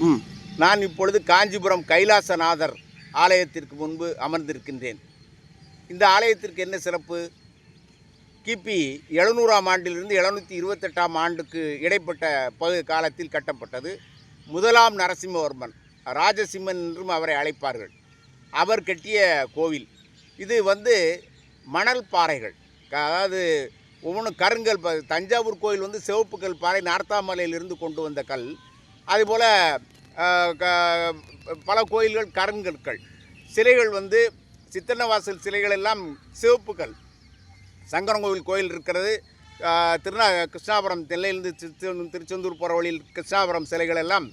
ம். நான் இப்பொழுது காஞ்சிபுரம் கைலாசநாதர் ஆலயத்திற்கு முன்பு அமர்ந்திருக்கின்றேன். இந்த ஆலயத்திற்கு என்ன சிறப்பு? கிபி எழுநூறாம் ஆண்டிலிருந்து எழுநூற்றி இருபத்தெட்டாம் ஆண்டுக்கு இடைப்பட்ட பகு காலத்தில் கட்டப்பட்டது. முதலாம் நரசிம்மவர்மன் ராஜசிம்மன் என்றும் அவரை அழைப்பார்கள். அவர் கட்டிய கோவில். இது வந்து மணல் பாறைகள். அதாவது ஒவ்வொன்றும் கருங்கல் தஞ்சாவூர் கோயில் வந்து சிவப்பு கல் பாறை நார்த்தாமலையிலிருந்து கொண்டு வந்த கல். அதுபோல் பல கோயில்கள் கருங்கற்கள். சிலைகள் வந்து சித்தன்னவாசல் சிலைகள் எல்லாம் சிவப்புகள். சங்கரங்கோவில் கோயில் இருக்கிறது. திருநா கிருஷ்ணாபுரம் தென்னையிலிருந்து திருச்செந்தூர் திருச்செந்தூர் போகிற வழியில் கிருஷ்ணாபுரம் சிலைகள் எல்லாம்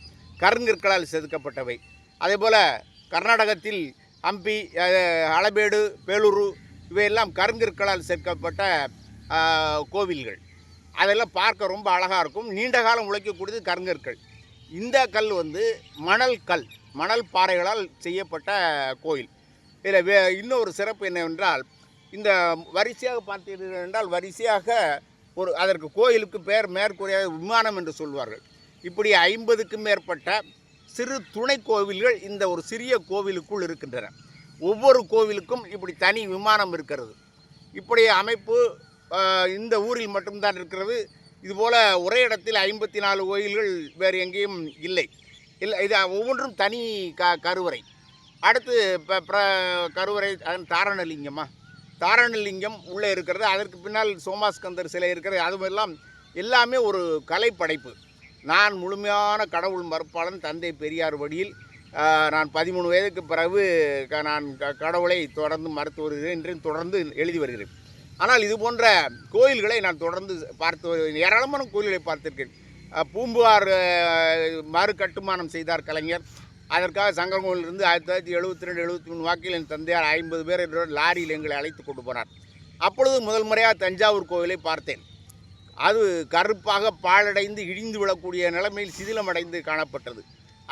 கருங்கற்களால் செதுக்கப்பட்டவை. அதேபோல் கர்நாடகத்தில் ஹம்பி அளபேடு பேலூரு இவையெல்லாம் கருங்கற்களால் சேர்க்கப்பட்ட கோவில்கள். அதெல்லாம் பார்க்க ரொம்ப அழகாக இருக்கும். நீண்ட காலம் உழைக்கக்கூடியது கருங்கற்கள். இந்த கல் வந்து மணல் கல் மணல் பாறைகளால் செய்யப்பட்ட கோயில். இதில் வே இன்னொரு சிறப்பு என்னவென்றால் இந்த வரிசையாக பார்த்தீர்கள் என்றால் வரிசையாக ஒரு அதற்கு கோயிலுக்கு பெயர் மேற்கூறிய விமானம் என்று சொல்வார்கள். இப்படி ஐம்பதுக்கும் மேற்பட்ட சிறு துணை கோவில்கள் இந்த ஒரு சிறிய கோவிலுக்குள் இருக்கின்றன. ஒவ்வொரு கோவிலுக்கும் இப்படி தனி விமானம் இருக்கிறது. இப்படி அமைப்பு இந்த ஊரில் மட்டும்தான் இருக்கிறது. இதுபோல் ஒரே இடத்தில் ஐம்பத்தி நாலு கோயில்கள் வேறு எங்கேயும் இல்லை. இல்லை இது ஒவ்வொன்றும் தனி க கருவறை. அடுத்து இப்போ பிர- கருவறை அதன் தாரணலிங்கமா? தாரணலிங்கம் உள்ளே இருக்கிறது அதற்கு பின்னால் சோமாஸ்கந்தர் சிலை இருக்கிறது அதுவெல்லாம் எல்லாமே ஒரு கலைப்படைப்பு. நான் முழுமையான கடவுள் மறுப்பாளன் தந்தை பெரியார் வழியில் நான் பதிமூணு வயதுக்கு பிறகு க- நான் க- கடவுளை தொடர்ந்து மறுத்து வருகிறேன் என்று தொடர்ந்து எழுதி வருகிறேன். ஆனால் இது போன்ற கோயில்களை நான் தொடர்ந்து பார்த்து ஏராளமான கோயில்களை பார்த்திருக்கேன். பூம்புகார் மறு கட்டுமானம் செய்தார் கலைஞர். அதற்காக சங்கங்கோவிலிருந்து ஆயிரத்தி தொள்ளாயிரத்தி எழுபத்தி ரெண்டு எழுபத்தி மூணு வாக்கில் என் தந்தையார் ஐம்பது பேர் என்ற லாரியில் எங்களை அழைத்து கொண்டு போனார். அப்பொழுது முதல் முறையாக தஞ்சாவூர் கோவிலை பார்த்தேன். அது கருப்பாக பாழடைந்து இடிந்து விழக்கூடிய நிலைமையில் சிதிலமடைந்து காணப்பட்டது.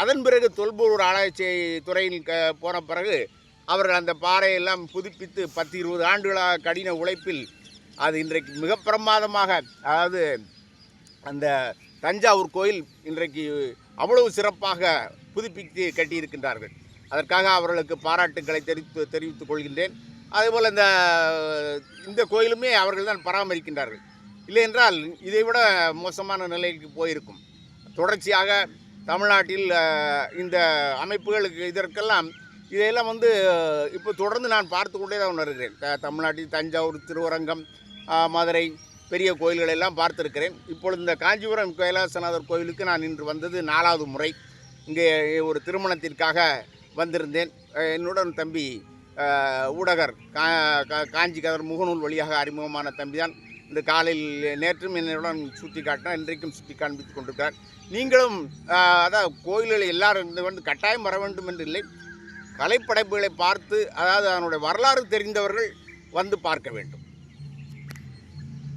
அதன் பிறகு தொல்பொருள் ஆராய்ச்சி துறையில் க போன பிறகு அவர்கள் அந்த பாறையெல்லாம் புதுப்பித்து பத்து இருபது ஆண்டுகளாக கடின உழைப்பில் அது இன்றைக்கு மிக பிரமாதமாக அதாவது அந்த தஞ்சாவூர் கோயில் இன்றைக்கு அவ்வளவு சிறப்பாக புதுப்பித்து கட்டியிருக்கின்றார்கள். அதற்காக அவர்களுக்கு பாராட்டுக்களை தெரிவித்து தெரிவித்துக் கொள்கின்றேன். அதேபோல் இந்த இந்த கோயிலுமே அவர்கள் தான் பராமரிக்கின்றார்கள். இல்லை என்றால் இதைவிட மோசமான நிலைக்கு போயிருக்கும். தொடர்ச்சியாக தமிழ்நாட்டில் இந்த அமைப்புகளுக்கு இதற்கெல்லாம் இதையெல்லாம் வந்து இப்போ தொடர்ந்து நான் பார்த்து கொண்டே தான் உணர்கிறேன். த- தமிழ்நாட்டில் தஞ்சாவூர் திருவரங்கம் மதுரை பெரிய கோயில்கள் எல்லாம் பார்த்துருக்கிறேன். இப்பொழுது இந்த காஞ்சிபுரம் கைலாசநாதர் கோயிலுக்கு நான் இன்று வந்தது நாலாவது முறை. இங்கே ஒரு திருமணத்திற்காக வந்திருந்தேன். என்னுடன் தம்பி ஊடகர் கா கா- காஞ்சி கதர் முகநூல் வழியாக அறிமுகமான தம்பி தான் இந்த காலையில் நேற்றும் என்னுடன் சுற்றி காட்டினார் இன்றைக்கும் சுற்றி காண்பித்துக் கொண்டிருக்கிறார். நீங்களும் அதான் கோயில்களை கோயில்கள் எல்லாரும் இந்த வந்து கட்டாயம் வர வேண்டும் என்று இல்லை. கலைப்படைப்புகளை பார்த்து அதாவது அதனுடைய வரலாறு தெரிந்தவர்கள் வந்து பார்க்க வேண்டும்.